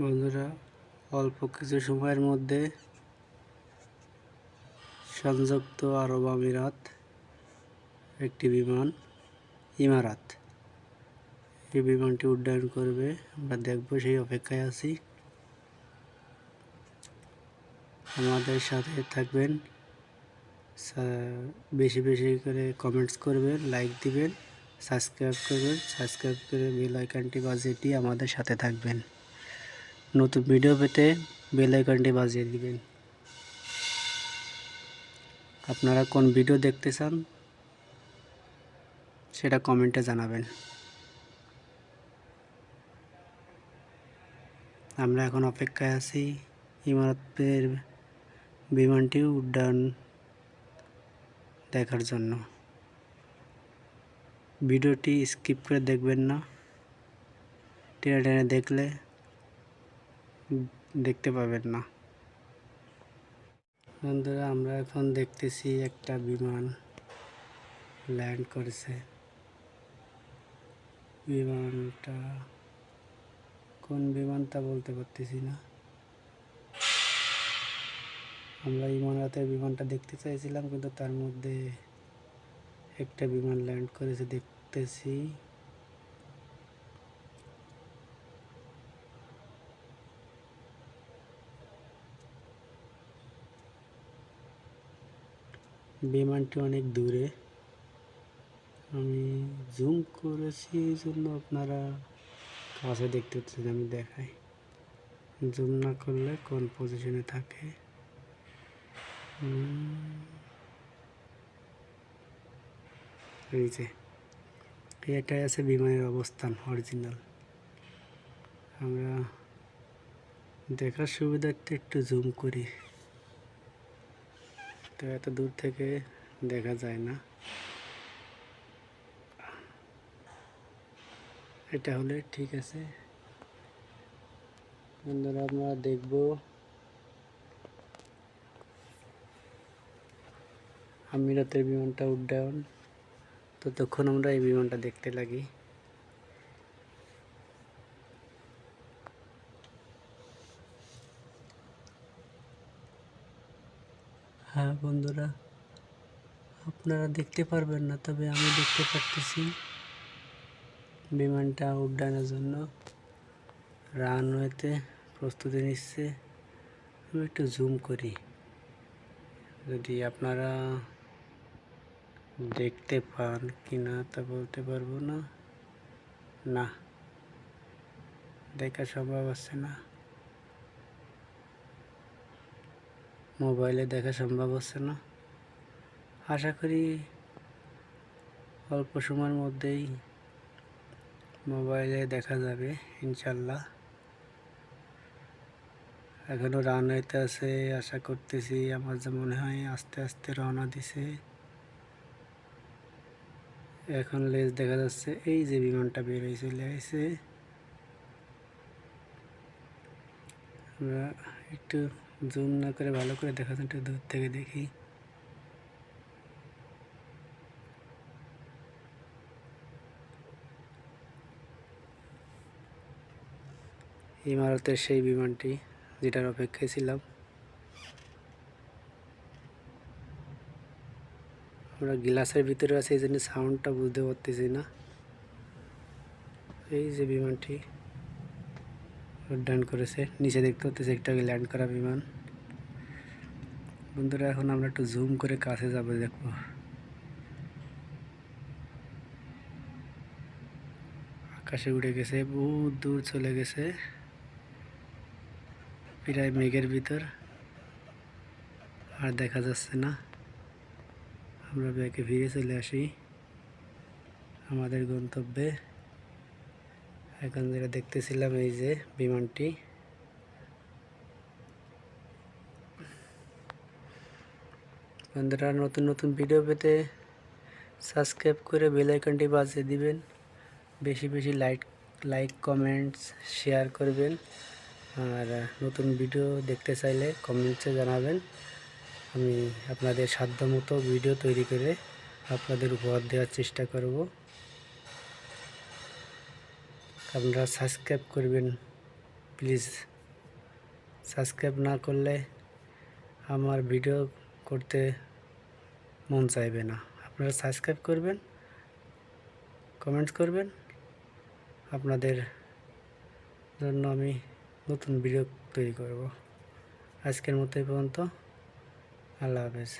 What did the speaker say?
বন্ধুরা, অল্প কিছু সময়ের মধ্যে সংযুক্ত আরব আমিরাত একটি বিমান, ইমারাত। এই বিমানটি উড্ডয়ন করবে, আমরা দেখব সেই অপেক্ষায় আছি। আমাদের সাথে থাকবেন বেশি বেশি করে কমেন্টস করবেন লাইক দিবেন সাবস্ক্রাইব করবেন সাবস্ক্রাইব করে বেল আইকনটি দিয়ে আমাদের সাথে থাকবেন। নতুন ভিডিও পেতে বেল বাজিয়ে দিবেন। আপনারা কোন ভিডিও দেখতে চান, সেটা কমেন্টে জানাবেন। আমরা এখন অপেক্ষায় আছি ইমারতের বিমানটি উড্ডয়ন দেখার জন্য। ভিডিওটি স্কিপ করে দেখবেন না। টেনে টেনে দেখলে দেখতে পাবেন না। বন্ধুরা, আমরা এখন দেখতেছি একটা বিমান ল্যান্ড করেছে। বিমানটা, কোন বিমানটা বলতে পারতেছি না। আমরা ইমারাতের বিমানটা দেখতে চাইছিলাম, কিন্তু তার মধ্যে একটা বিমান ল্যান্ড করেছে, দেখতেছি। বিমানটি অনেক দূরে। আমি জুম করেছি, এই জন্য আপনারা কাছে দেখতে পাচ্ছেন আমি দেখাই। জুম না করলে কোন পজিশনে থাকে? এই যে, এটাই আছে বিমানের অবস্থান অরিজিনাল আমরা দেখার সুবিধার্থে একটু জুম করি। তো এত দূর থেকে দেখা যায় না। এটা হলে ঠিক আছে। বন্ধুরা আমরা দেখব। আমিরাতের বিমানটা উড্ডয়ন। ততক্ষণ আমরা এই বিমানটা দেখতে লাগি। হ্যাঁ বন্ধুরা, আপনারা দেখতে পারবেন না, তবে আমি দেখতে পারতেছি বিমানটা উড্ডয়নের জন্য রানওয়েতে প্রস্তুতি নিচ্ছে। আমি একটু জুম করি। যদি আপনারা দেখতে পান কি না তা বলতে পারব না। না, দেখা সম্ভব হচ্ছে না। মোবাইলে দেখা সম্ভব হচ্ছে না। আশা করি অল্প সময়ের মধ্যেই মোবাইলে দেখা যাবে, ইনশাল্লাহ। এখনও রানওয়েতে আছে, আশা করতেছি আমার যে মনে হয় আস্তে আস্তে রওনা দিছে। এখন লেজ দেখা যাচ্ছে, এই যে বিমানটা বেরোয় চলে আসছে আমরা একটু জুম না করে ভালো করে দেখা একটু দূর থেকে দেখি। ইমারতের সেই বিমানটি যেটার অপেক্ষায় ছিলাম। আমরা গ্লাসের ভিতরে আছি, এই জন্য সাউন্ডটা বুঝতে পারতেছি না। এই যে বিমানটি। উড্ডয়ন করেছে, নিচে দেখতে হতেছে একটা ল্যান্ড করা বিমান। বন্ধুরা, এখন আমরা একটু জুম করে কাছে যাব, দেখব। আকাশে উড়ে গেছে, বহুত দূর চলে গেছে। প্রায় মেঘের ভিতর। আর দেখা যাচ্ছে না। আমরা ব্যাগে ফিরে চলে আসি আমাদের গন্তব্যে। এখন যেটা দেখতেছিলাম এই যে বিমানটি। বন্ধুরা, নতুন নতুন ভিডিও পেতে সাবস্ক্রাইব করে বেল আইকনটি বাজিয়ে দিবেন। বেশি বেশি লাইক লাইক কমেন্টস শেয়ার করবেন। আর নতুন ভিডিও দেখতে চাইলে কমেন্টসে জানাবেন। আমি আপনাদের সাধ্যমতো ভিডিও তৈরি করে আপনাদের উপহার দেওয়ার চেষ্টা করব। আপনারা সাবস্ক্রাইব করবেন প্লিজ সাবস্ক্রাইব না করলে আমার ভিডিও করতে মন চাইবে না। আপনারা সাবস্ক্রাইব করবেন কমেন্টস করবেন। আপনাদের জন্য আমি নতুন ভিডিও তৈরি করব। আজকের মতো এই পর্যন্ত। আল্লাহ হাফেজ।